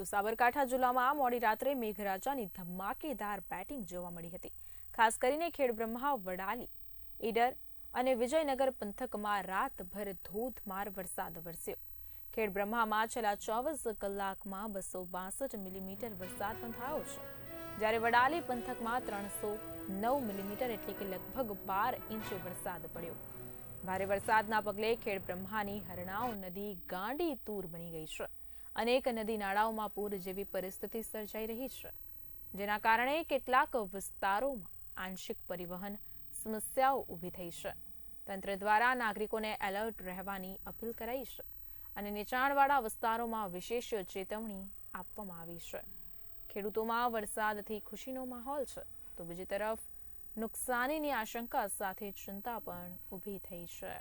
તો સાબરકાંઠા જિલ્લામાં મોડી રાત્રે મેઘરાજાની ધમાકેદાર બેટિંગ જોવા મળી હતી. ખાસ કરીને ખેડબ્રહ્મા વડાલી, ઈડર અને વિજયનગર પંથકમાં રાતભર ધોધમાર વરસાદ વરસ્યો. ખેડબ્રહ્મામાં છેલ્લા ચોવીસ કલાકમાં બસો બાસઠ મિલીમીટર વરસાદ નોંધાયો છે. જ્યારે વડાલી પંથકમાં ત્રણસો નવ મિલીમીટર એટલે કે લગભગ બાર ઇંચ વરસાદ પડ્યો. ભારે વરસાદના પગલે ખેડબ્રહ્માની હરણાવ નદી ગાંડી તૂર બની ગઈ છે. અનેક નદી નાળાઓમાં પૂર જેવી પરિસ્થિતિ સર્જાઈ રહી છે, જેના કારણે કેટલાક વિસ્તારોમાં આંશિક પરિવહન સમસ્યાઓ ઊભી થઈ છે. તંત્ર દ્વારા નાગરિકોને એલર્ટ રહેવાની અપીલ કરાઈ છે અને નીચાણવાળા વિસ્તારોમાં વિશેષ ચેતવણી આપવામાં આવી છે. ખેડૂતોમાં વરસાદથી ખુશીનો માહોલ છે, તો બીજી તરફ નુકસાનીની આશંકા સાથે ચિંતા પણ ઊભી થઈ છે.